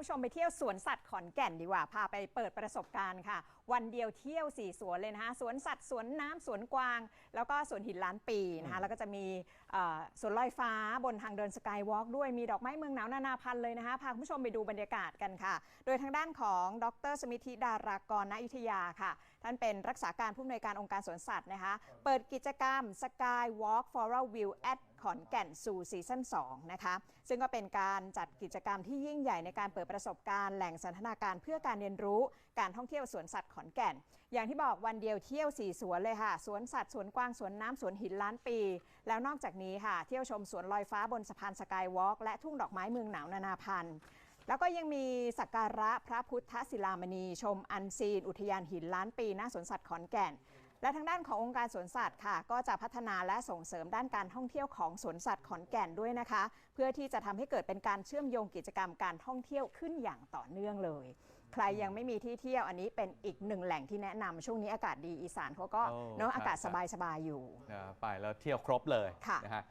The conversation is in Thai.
คุณผู้ชมไปเที่ยวสวนสัตว์ขอนแก่นดีกว่า พาไปเปิดประสบการณ์ค่ะ วันเดียวเที่ยวสี่สวนเลยนะคะสวนสัตว์สวนน้ำสวนกวาง แล้วก็สวนหินล้านปีนะคะแล้วก็จะมีเอ่อสวนลอยฟ้าบนทางเดินสกายวอล์กด้วยมีดอกไม้เมืองหนาวนานาพันธุ์เลยนะคะพาคุณผู้ชมไปดูบรรยากาศกันค่ะ โดยทางด้านของดรสมิทธิดารากรณอยุธยาค่ะ ท่านเป็นรักษาการผู้อำนวยการองค์การสวนสัตว์นะคะ เปิดกิจกรรม Skywalk Floral View at ขอนแก่นสู่ซีซั่น2นะคะซึ่งก็เป็นการจัดกิจกรรมที่ยิ่งใหญ่ในการเปิดประสบการณ์แหล่งสันทนาการเพื่อการเรียนรู้การท่องเที่ยวสวนสัตว์ขอนแก่น อย่างที่บอกวันเดียวเที่ยว4สวนเลยค่ะ สวนสัตว์สวนกว้างสวนน้ำสวนหินล้านปี แล้วนอกจากนี้ค่ะ เที่ยวชมสวนลอยฟ้าบนสะพานสกายวอล์กและทุ่งดอกไม้เมืองหนาวนานาพันธุ์แล้วก็ยังมีสักการะพระพุทธศิลามณี ชมอันซีน อุทยานหินล้านปีหน้าสวนสัตว์ขอนแก่น และทางด้านขององค์การสวนสัตว์ค่ะ ก็จะพัฒนาและส่งเสริมด้านการท่องเที่ยวของสวนสัตว์ขอนแก่นด้วยนะคะ เพื่อที่จะทำให้เกิดเป็นการเชื่อมโยงกิจกรรมการท่องเที่ยวขึ้นอย่างต่อเนื่องเลย ใครยังไม่มีที่เที่ยวอันนี้เป็นอีกหนึ่งแหล่งที่แนะนำช่วงนี้อากาศดีอีสานเขาก็โอ้เนาะครับอากาศครับสบายๆอยู่ นะไปแล้วเที่ยวครบเลยค่ะ นะฮะ